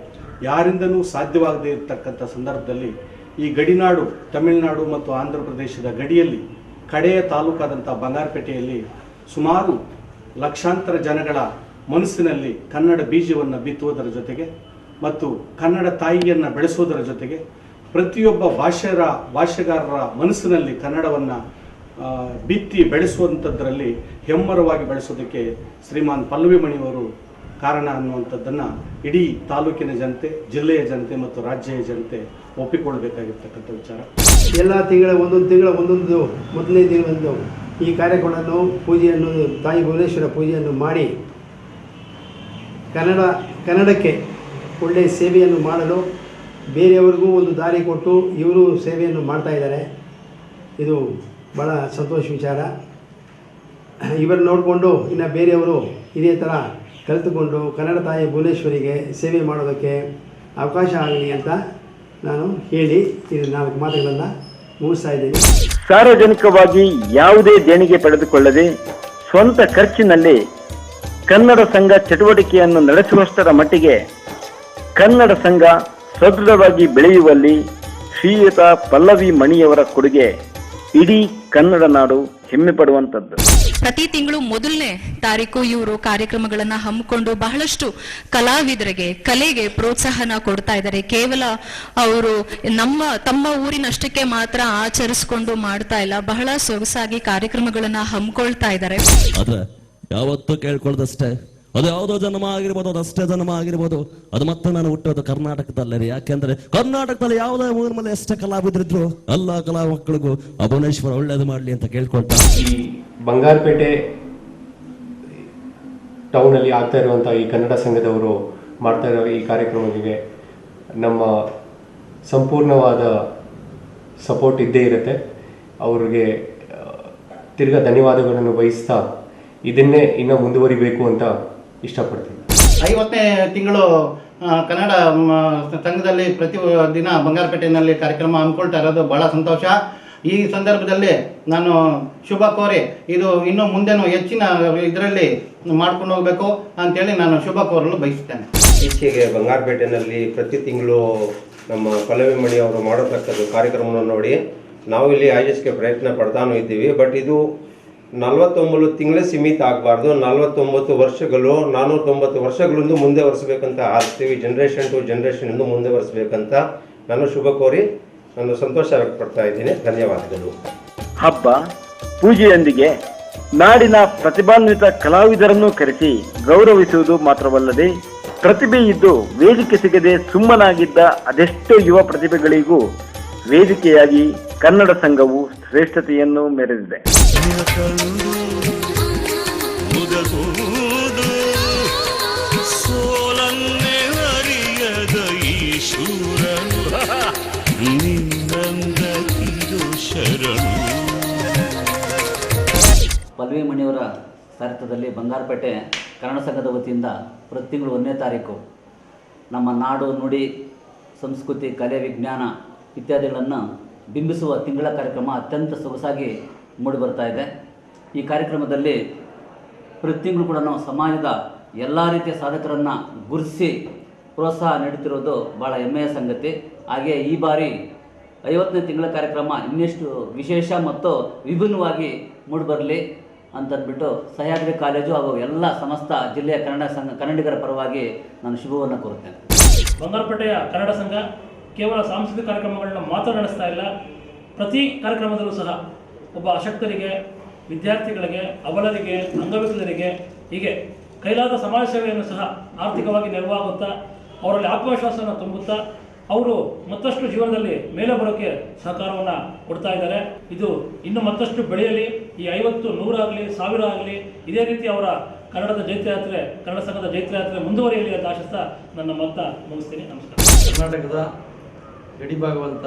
ಯಾರಿಂದನೂ ಸಾಧ್ಯವಾಗದೇ ಇರತಕ್ಕಂಥ ಸಂದರ್ಭದಲ್ಲಿ ಈ ಗಡಿನಾಡು, ತಮಿಳುನಾಡು ಮತ್ತು ಆಂಧ್ರ ಪ್ರದೇಶದ ಗಡಿಯಲ್ಲಿ, ಕಡೆಯ ತಾಲೂಕಾದಂಥ ಬಂಗಾರಪೇಟೆಯಲ್ಲಿ ಸುಮಾರು ಲಕ್ಷಾಂತರ ಜನಗಳ ಮನಸ್ಸಿನಲ್ಲಿ ಕನ್ನಡ ಬೀಜವನ್ನು ಬಿತ್ತುವುದರ ಜೊತೆಗೆ ಮತ್ತು ಕನ್ನಡ ತಾಯಿಯನ್ನು ಬೆಳೆಸೋದರ ಜೊತೆಗೆ ಪ್ರತಿಯೊಬ್ಬ ಭಾಷೆರ ಭಾಷೆಗಾರರ ಮನಸ್ಸಿನಲ್ಲಿ ಕನ್ನಡವನ್ನು ಬಿತ್ತಿ ಬೆಳೆಸುವಂಥದ್ರಲ್ಲಿ ಹೆಮ್ಮರವಾಗಿ ಬೆಳೆಸೋದಕ್ಕೆ ಶ್ರೀಮಾನ್ ಪಲ್ಲವಿ ಮಣಿಯವರು ಕಾರಣ ಅನ್ನುವಂಥದ್ದನ್ನು ಇಡೀ ತಾಲೂಕಿನ ಜನತೆ, ಜಿಲ್ಲೆಯ ಜನತೆ ಮತ್ತು ರಾಜ್ಯದ ಜನತೆ ಒಪ್ಪಿಕೊಳ್ಬೇಕಾಗಿರ್ತಕ್ಕಂಥ ವಿಚಾರ. ಎಲ್ಲ ತಿಂಗಳ ಒಂದೊಂದು ತಿಂಗಳ ಒಂದೊಂದು ಮೊದಲನೇ ತಿಂಗಳಂದು ಈ ಕಾರ್ಯಕ್ರಮವನ್ನು ಪೂಜೆಯನ್ನು, ತಾಯಿ ಭುವನೇಶ್ವರ ಪೂಜೆಯನ್ನು ಮಾಡಿ ಕನ್ನಡ, ಕನ್ನಡಕ್ಕೆ ಒಳ್ಳೆಯ ಸೇವೆಯನ್ನು ಮಾಡಲು ಬೇರೆಯವರಿಗೂ ಒಂದು ದಾರಿ ಕೊಟ್ಟು ಇವರು ಸೇವೆಯನ್ನು ಮಾಡ್ತಾ ಇದ್ದಾರೆ. ಇದು ಭಾಳ ಸಂತೋಷ ವಿಚಾರ. ಇವರು ನೋಡಿಕೊಂಡು ಇನ್ನು ಬೇರೆಯವರು ಇದೇ ಥರ ಕಲಿತುಕೊಂಡು ಕನ್ನಡ ತಾಯಿ ಭುವನೇಶ್ವರಿಗೆ ಸೇವೆ ಮಾಡೋದಕ್ಕೆ ಅವಕಾಶ ಆಗಲಿ ಅಂತ ನಾನು ಹೇಳಿ ಇದು ನಾಲ್ಕು ಮಾತುಗಳನ್ನು ಮುಗಿಸ್ತಾ ಇದ್ದೀನಿ. ಸಾರ್ವಜನಿಕವಾಗಿ ಯಾವುದೇ ದೇಣಿಗೆ ಪಡೆದುಕೊಳ್ಳದೆ ಸ್ವಂತ ಖರ್ಚಿನಲ್ಲಿ ಕನ್ನಡ ಸಂಘ ಚಟುವಟಿಕೆಯನ್ನು ನಡೆಸುವಷ್ಟರ ಮಟ್ಟಿಗೆ ಕನ್ನಡ ಸಂಘ ಸದೃಢವಾಗಿ ಬೆಳೆಯುವಲ್ಲಿ ಶ್ರೀಯುತ ಪಲ್ಲವಿ ಮಣಿಯವರ ಕೊಡುಗೆ ಇಡೀ ಕನ್ನಡ ನಾಡು ಹೆಮ್ಮೆ ಪಡುವಂತದ್ದು ಪ್ರತಿ ತಿಂಗಳು ಮೊದಲನೇ ತಾರೀಕು ಇವರು ಕಾರ್ಯಕ್ರಮಗಳನ್ನ ಹಮ್ಮಿಕೊಂಡು ಬಹಳಷ್ಟು ಕಲಾವಿದರಿಗೆ ಕಲೆಗೆ ಪ್ರೋತ್ಸಾಹನ ಕೊಡ್ತಾ ಇದ್ದಾರೆ. ಕೇವಲ ಅವರು ನಮ್ಮ ತಮ್ಮ ಊರಿನಷ್ಟಕ್ಕೆ ಮಾತ್ರ ಆಚರಿಸ್ಕೊಂಡು ಮಾಡ್ತಾ ಇಲ್ಲ. ಬಹಳ ಸೊಗಸಾಗಿ ಕಾರ್ಯಕ್ರಮಗಳನ್ನ ಹಮ್ಮಿಕೊಳ್ತಾ ಇದ್ದಾರೆ. ಯಾವತ್ತೂ ಕೇಳ್ಕೊಳ್ಳೋದಷ್ಟೇ ಅದು ಯಾವುದೋ ಜನ್ಮ ಆಗಿರ್ಬೋದು ಅದು ಅಷ್ಟೇ ಜನ್ಮ ಆಗಿರ್ಬೋದು ಅದು ಮತ್ತೆ ನಾನು ಹುಟ್ಟೋದು ಕರ್ನಾಟಕದಲ್ಲೇ ಯಾಕೆಂದ್ರೆ ಕರ್ನಾಟಕದಲ್ಲಿ ಯಾವುದೇ ಊರ ಮೇಲೆ ಎಷ್ಟೇ ಕಲಾವಿದರಿದ್ರು, ಎಲ್ಲ ಕಲಾ ಮಕ್ಕಳಿಗೂ ಭುವನೇಶ್ವರ ಒಳ್ಳೇದು ಮಾಡ್ಲಿ ಅಂತ ಕೇಳ್ಕೊಳ್ತಾ ಬಂಗಾರಪೇಟೆ ಟೌನಲ್ಲಿ ಆಗ್ತಾ ಇರುವಂಥ ಈ ಕನ್ನಡ ಸಂಘದವರು ಮಾಡ್ತಾ ಇರೋ ಈ ಕಾರ್ಯಕ್ರಮಕ್ಕೆ ನಮ್ಮ ಸಂಪೂರ್ಣವಾದ ಸಪೋರ್ಟ್ ಇದ್ದೇ ಇರುತ್ತೆ. ಅವ್ರಿಗೆ ತಿರ್ಗಾ ಧನ್ಯವಾದಗಳನ್ನು ಬಯಸ್ತಾ ಇದನ್ನೇ ಇನ್ನೂ ಮುಂದುವರಿಬೇಕು ಅಂತ ಇಷ್ಟಪಡ್ತೀನಿ. ಐವತ್ತನೇ ತಿಂಗಳು ಕನ್ನಡ ಸಂಘದಲ್ಲಿ ಪ್ರತಿ ದಿನ ಬಂಗಾರಪೇಟೆಯಲ್ಲಿ ಕಾರ್ಯಕ್ರಮ ಹಮ್ಮಿಕೊಳ್ತಾ ಇರೋದು ಬಹಳ ಸಂತೋಷ. ಈ ಸಂದರ್ಭದಲ್ಲಿ ನಾನು ಶುಭ ಕೋರಿ ಇದು ಇನ್ನೂ ಮುಂದೆನೂ ಹೆಚ್ಚಿನ ಇದರಲ್ಲಿ ಮಾಡ್ಕೊಂಡು ಹೋಗಬೇಕು ಅಂತೇಳಿ ನಾನು ಶುಭ ಕೋರಲು ಬಯಸ್ತೇನೆ ಇತ್ತೀಚೆಗೆ ಬಂಗಾರಪೇಟೆಯಲ್ಲಿ ಪ್ರತಿ ತಿಂಗಳು ನಮ್ಮ ಪಲ್ಲವಿ ಮಣಿ ಅವರು ಮಾಡತಕ್ಕದ್ದು ಕಾರ್ಯಕ್ರಮವನ್ನು ನೋಡಿ ನಾವು ಇಲ್ಲಿ ಆಯೋಜಿಸಕ್ಕೆ ಪ್ರಯತ್ನ ಪಡ್ತಾನೂ ಇದ್ದೀವಿ. ಬಟ್ ಇದು ನಲವತ್ತೊಂಬತ್ತು ತಿಂಗಳೇ ಸೀಮಿತ ಆಗಬಾರ್ದು. ನಲವತ್ತೊಂಬತ್ತು ವರ್ಷಗಳು ನಾನೂರ ತೊಂಬತ್ತು ವರ್ಷಗಳಿಂದ ಮುಂದೆ ಒರೆಸ್ಬೇಕಂತ ಆರ್ತೀವಿ ಜನ್ರೇಷನ್ ಟು ಜನ್ರೇಷನ್ ಇಂದು ಮುಂದೆ ಒರೆಸ್ಬೇಕಂತ ನಾನು ಶುಭ ಕೋರಿ ನಾನು ಸಂತೋಷ ವ್ಯಕ್ತಪಡ್ತಾ ಇದ್ದೀನಿ. ಧನ್ಯವಾದಗಳು. ಹಬ್ಬ ಪೂಜೆಯೊಂದಿಗೆ ನಾಡಿನ ಪ್ರತಿಭಾನ್ವಿತ ಕಲಾವಿದರನ್ನು ಕರೆಸಿ ಗೌರವಿಸುವುದು ಮಾತ್ರವಲ್ಲದೆ ಪ್ರತಿಭೆ ಇದ್ದು ವೇದಿಕೆ ಸಿಗದೆ ಸುಮ್ಮನಾಗಿದ್ದ ಅದೆಷ್ಟೋ ಯುವ ಪ್ರತಿಭೆಗಳಿಗೂ ವೇದಿಕೆಯಾಗಿ ಕನ್ನಡ ಸಂಘವು ಶ್ರೇಷ್ಠತೆಯನ್ನು ಮೆರೆದಿದೆ. ಪಲ್ವಿ ಮಣಿಯವರ ಸಾಹಿತ್ಯದಲ್ಲಿ ಬಂಗಾರಪೇಟೆ ಕನ್ನಡ ಸಂಘದ ವತಿಯಿಂದ ಪ್ರತಿ ತಿಂಗಳು ಒಂದನೇ ತಾರೀಕು ನಮ್ಮ ನಾಡು ನುಡಿ, ಸಂಸ್ಕೃತಿ, ಕಲೆ, ವಿಜ್ಞಾನ ಇತ್ಯಾದಿಗಳನ್ನು ಬಿಂಬಿಸುವ ತಿಂಗಳ ಕಾರ್ಯಕ್ರಮ ಅತ್ಯಂತ ಸೊಗಸಾಗಿ ಮೂಡಿಬರ್ತಾ ಇದೆ. ಈ ಕಾರ್ಯಕ್ರಮದಲ್ಲಿ ಪ್ರತಿ ತಿಂಗಳು ಕೂಡ ನಾವು ಸಮಾಜದ ಎಲ್ಲ ರೀತಿಯ ಸಾಧಕರನ್ನು ಗುರುಸಿ ಪ್ರೋತ್ಸಾಹ ನೀಡುತ್ತಿರೋದು ಭಾಳ ಹೆಮ್ಮೆಯ ಸಂಗತಿ. ಹಾಗೆ ಈ ಬಾರಿ ಐವತ್ತನೇ ತಿಂಗಳ ಕಾರ್ಯಕ್ರಮ ಇನ್ನಷ್ಟು ವಿಶೇಷ ಮತ್ತು ವಿಭಿನ್ನವಾಗಿ ಮೂಡಿಬರಲಿ ಅಂತಂದ್ಬಿಟ್ಟು ಸಹ್ಯಾದ್ರಿ ಕಾಲೇಜು ಹಾಗೂ ಎಲ್ಲ ಸಮಸ್ತ ಜಿಲ್ಲೆಯ ಕನ್ನಡ ಸಂಘ ಕನ್ನಡಿಗರ ಪರವಾಗಿ ನಾನು ಶುಭವನ್ನು ಕೋರುತ್ತೇನೆ. ಬಂಗಾರಪೇಟೆಯ ಕನ್ನಡ ಸಂಘ ಕೇವಲ ಸಾಂಸ್ಕೃತಿಕ ಕಾರ್ಯಕ್ರಮಗಳನ್ನ ಮಾತ್ರ ನಡೆಸ್ತಾ ಇಲ್ಲ. ಪ್ರತಿ ಕಾರ್ಯಕ್ರಮದಲ್ಲೂ ಸಹ ಒಬ್ಬ ಅಶಕ್ತರಿಗೆ ವಿದ್ಯಾರ್ಥಿಗಳಿಗೆ, ಅವಲರಿಗೆ, ಅಂಗವಿಕಲರಿಗೆ ಹೀಗೆ ಕೈಲಾದ ಸಮಾಜ ಸೇವೆಯನ್ನು ಸಹ ಆರ್ಥಿಕವಾಗಿ ನೆರವಾಗುತ್ತಾ, ಅವರಲ್ಲಿ ಆತ್ಮವಿಶ್ವಾಸವನ್ನು ತುಂಬುತ್ತಾ, ಅವರು ಮತ್ತಷ್ಟು ಜೀವನದಲ್ಲಿ ಮೇಲೆ ಬರೋಕ್ಕೆ ಸಹಕಾರವನ್ನು ಕೊಡ್ತಾ ಇದ್ದಾರೆ. ಇದು ಇನ್ನು ಮತ್ತಷ್ಟು ಬೆಳೆಯಲಿ, ಈ ಐವತ್ತು ನೂರಾಗಲಿ ಸಾವಿರ ಆಗಲಿ, ಇದೇ ರೀತಿ ಅವರ ಕನ್ನಡದ ಜೈತ್ರಯಾತ್ರೆ ಕನ್ನಡ ಸಂಘದ ಜೈತ್ರಯಾತ್ರೆ ಮುಂದುವರಿಯಲಿ ಅಂತ ಆಶಿಸ್ತಾ ನನ್ನ ಮತ ಮುಗಿಸ್ತೀನಿ. ನಮಸ್ಕಾರ. ಕರ್ನಾಟಕದ ಗಡಿಭಾಗವಂತ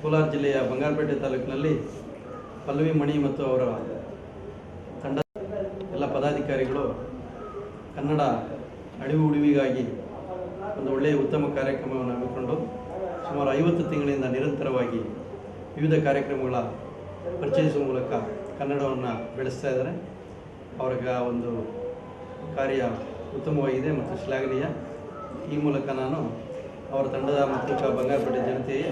ಕೋಲಾರ ಜಿಲ್ಲೆಯ ಬಂಗಾರಪೇಟೆ ತಾಲೂಕಿನಲ್ಲಿ ಪಲ್ಲವಿ ಮಣಿ ಮತ್ತು ಅವರ ತಂಡ ಎಲ್ಲ ಪದಾಧಿಕಾರಿಗಳು ಕನ್ನಡ ಅಳಿವು ಉಳಿವಿಗಾಗಿ ಒಂದು ಒಳ್ಳೆಯ ಉತ್ತಮ ಕಾರ್ಯಕ್ರಮವನ್ನು ಹಮ್ಮಿಕೊಂಡು ಸುಮಾರು ಐವತ್ತು ತಿಂಗಳಿಂದ ನಿರಂತರವಾಗಿ ವಿವಿಧ ಕಾರ್ಯಕ್ರಮಗಳ ಪರಿಚಯಿಸುವ ಮೂಲಕ ಕನ್ನಡವನ್ನು ಬೆಳೆಸ್ತಾ ಇದ್ದಾರೆ. ಅವ್ರಿಗೆ ಆ ಒಂದು ಕಾರ್ಯ ಉತ್ತಮವಾಗಿದೆ ಮತ್ತು ಶ್ಲಾಘನೀಯ. ಈ ಮೂಲಕ ನಾನು ಅವರ ತಂಡದ ಮತ್ತು ಬಂಗಾರಪೇಟೆ ಸಲ್ಲಿಸ್ತೇನೆ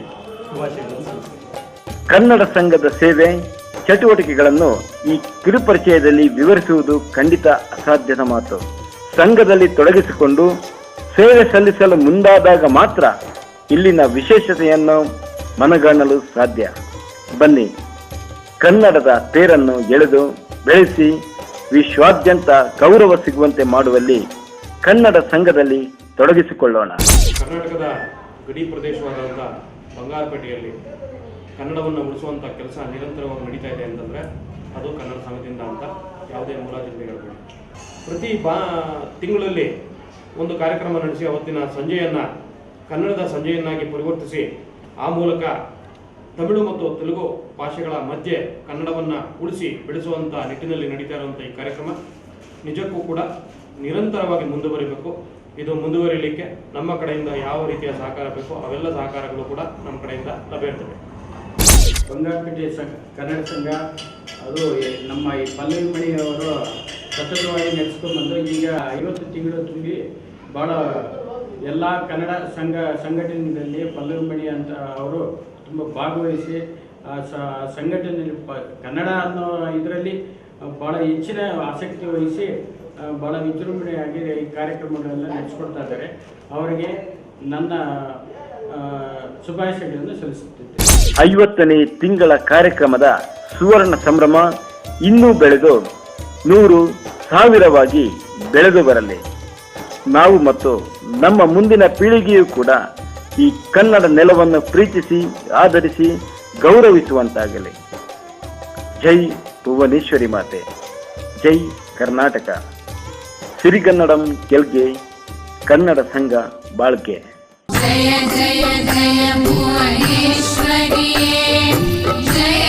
ಕನ್ನಡ ಸಂಘದ ಸೇವೆ, ಚಟುವಟಿಕೆಗಳನ್ನು ಈ ಕಿರುಪರಿಚಯದಲ್ಲಿ ವಿವರಿಸುವುದು ಖಂಡಿತ ಅಸಾಧ್ಯದ ಮಾತು. ಸಂಘದಲ್ಲಿ ತೊಡಗಿಸಿಕೊಂಡು ಸೇವೆ ಸಲ್ಲಿಸಲು ಮುಂದಾದಾಗ ಮಾತ್ರ ಇಲ್ಲಿನ ವಿಶೇಷತೆಯನ್ನು ಮನಗಾಣಲು ಸಾಧ್ಯ. ಬನ್ನಿ, ಕನ್ನಡದ ತೇರನ್ನು ಎಳೆದು ಬೆಳೆಸಿ ವಿಶ್ವಾದ್ಯಂತ ಗೌರವ ಸಿಗುವಂತೆ ಮಾಡುವಲ್ಲಿ ಕನ್ನಡ ಸಂಘದಲ್ಲಿ ತೊಡಗಿಸಿಕೊಳ್ಳೋಣ. ಕರ್ನಾಟಕದ ಗಡಿ ಪ್ರದೇಶವಾದಂಥ ಬಂಗಾರಪೇಟೆಯಲ್ಲಿ ಕನ್ನಡವನ್ನು ಉಳಿಸುವಂಥ ಕೆಲಸ ನಿರಂತರವಾಗಿ ನಡೀತಾ ಇದೆ ಅಂತಂದರೆ ಅದು ಕನ್ನಡ ಸಂಘದಿಂದ ಅಂತ ಯಾವುದೇ ಮುಲಾಜಿಲ್ಲದೆ ಹೇಳ್ಬೋದು. ಪ್ರತಿ ಬಾ ತಿಂಗಳಲ್ಲಿ ಒಂದು ಕಾರ್ಯಕ್ರಮ ನಡೆಸಿ ಅವತ್ತಿನ ಸಂಜೆಯನ್ನು, ಕನ್ನಡದ ಸಂಜೆಯನ್ನಾಗಿ ಪರಿವರ್ತಿಸಿ ಆ ಮೂಲಕ ತಮಿಳು ಮತ್ತು ತೆಲುಗು ಭಾಷೆಗಳ ಮಧ್ಯೆ ಕನ್ನಡವನ್ನು ಉಳಿಸಿ ಬೆಳೆಸುವಂಥ ನಿಟ್ಟಿನಲ್ಲಿ ನಡೀತಾ ಇರುವಂಥ ಈ ಕಾರ್ಯಕ್ರಮ ನಿಜಕ್ಕೂ ಕೂಡ ನಿರಂತರವಾಗಿ ಮುಂದುವರಿಬೇಕು. ಇದು ಮುಂದುವರಿಲಿಕ್ಕೆ ನಮ್ಮ ಕಡೆಯಿಂದ ಯಾವ ರೀತಿಯ ಸಹಕಾರ ಬೇಕೋ ಅವೆಲ್ಲ ಸಹಕಾರಗಳು ಕೂಡ ನಮ್ಮ ಕಡೆಯಿಂದ ಲಭ್ಯ ಇರ್ತವೆ ಕನ್ನಡ ಸಂಘ, ಅದು ನಮ್ಮ ಈ ಪಲ್ಲವಿ ಮಣಿಯವರು ಸತತವಾಗಿ ನಡೆಸ್ಕೊಂಡ್ಬಂದು ಈಗ ಐವತ್ತು ತಿಂಗಳು ತುಂಬಿ ಭಾಳ ಎಲ್ಲ ಕನ್ನಡ ಸಂಘ, ಸಂಘಟನೆಗಳಲ್ಲಿ ಪಲ್ಲವಿ ಮಣಿ ಅಂತ ಅವರು ತುಂಬ ಭಾಗವಹಿಸಿ ಸಂಘಟನೆಯಲ್ಲಿ ಪ, ಕನ್ನಡ ಅನ್ನೋ ಇದರಲ್ಲಿ ಭಾಳ ಹೆಚ್ಚಿನ ಆಸಕ್ತಿ ವಹಿಸಿ ಭಾಳ ವಿಜೃಂಭಣೆಯಾಗಿ ಈ ಕಾರ್ಯಕ್ರಮಗಳೆಲ್ಲ ನಡೆಸ್ಕೊಡ್ತಾ ಇದ್ದಾರೆ. ಅವರಿಗೆ ನನ್ನ ಶುಭಾಶಯಗಳನ್ನು ಸಲ್ಲಿಸುತ್ತಿದ್ದೇನೆ. ಐವತ್ತನೇ ತಿಂಗಳ ಕಾರ್ಯಕ್ರಮದ ಸುವರ್ಣ ಸಂಭ್ರಮ ಇನ್ನೂ ಬೆಳೆದು ನೂರು ಸಾವಿರವಾಗಿ ಬೆಳೆದು ಬರಲಿ. ನಾವು ಮತ್ತು ನಮ್ಮ ಮುಂದಿನ ಪೀಳಿಗೆಯೂ ಕೂಡ ಈ ಕನ್ನಡ ನೆಲವನ್ನು ಪ್ರೀತಿಸಿ, ಆಧರಿಸಿ, ಗೌರವಿಸುವಂತಾಗಲಿ. ಜೈ ಭುವನೇಶ್ವರಿ ಮಾತೆ. ಜೈ ಕರ್ನಾಟಕ. ಸಿರಿಗನ್ನಡಂ ಗೆಲ್ಗೆ ಕನ್ನಡ ಸಂಘ ಬಾಳ್ಕೆ. ಜಯ ಜಯ ಜಯ ಭುವನೇಶ್ವರಿಯೇ ಜಯ